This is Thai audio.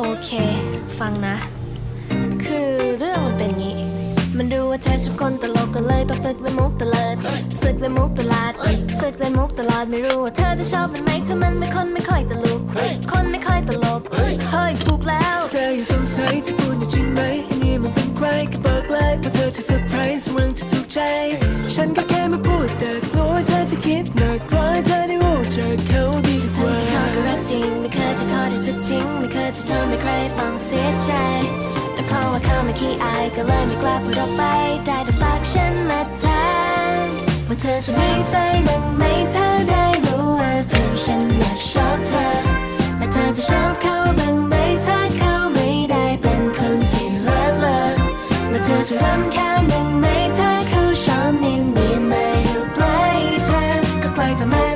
โอเค ฟังนะ คือเรื่องมันเป็นงี้ มันดูว่าเธอชอบคนตลกก็เลยต้องฝึกเล่นมุกตลอดฝึกเล่นมุกตลอดฝึกเล่นมุกตลอดไม่รู้ว่าเธอจะชอบมันไหมถ้ามันไม่คนไม่ค่อยตลกคนไม่ค่อยตลกเฮ้ยถูกแล้ว เธอยังสงสัยที่พูดอยู่จริงไหมไอ้นี่มันเป็นใครก็บอกเลยว่าเธอจะเซอร์ไพรส์เรื่องที่ถูกใจ ฉันก็แค่มาพูดแต่กลัวเธอจะคิดหนักร้อยเธอได้รู้จักเขาดีกทั้งว่าที่เขาก็รักจริงไม่เคย เธอจะทิ้งไม่เคยจะทำให้ใครต้องเสียใจ แต่เพราะว่าเขาไม่ขี้อายก็เลยไม่กล้าพูดออกไป ได้แต่ฝากฉันมาแทนว่าเธอจะมีใจดังไหมเธอได้รู้ว่าเพื่อนฉันน่ะชอบเธอ และเธอจะชอบเขาบ้างไหมถ้าเขาไม่ได้เป็นคนที่เลิศเลอและเธอจะรำคานึ่งไหมถ้าเขาชอบนิ่มๆมอยู่ใกล้เธอก็ใกล้ประมา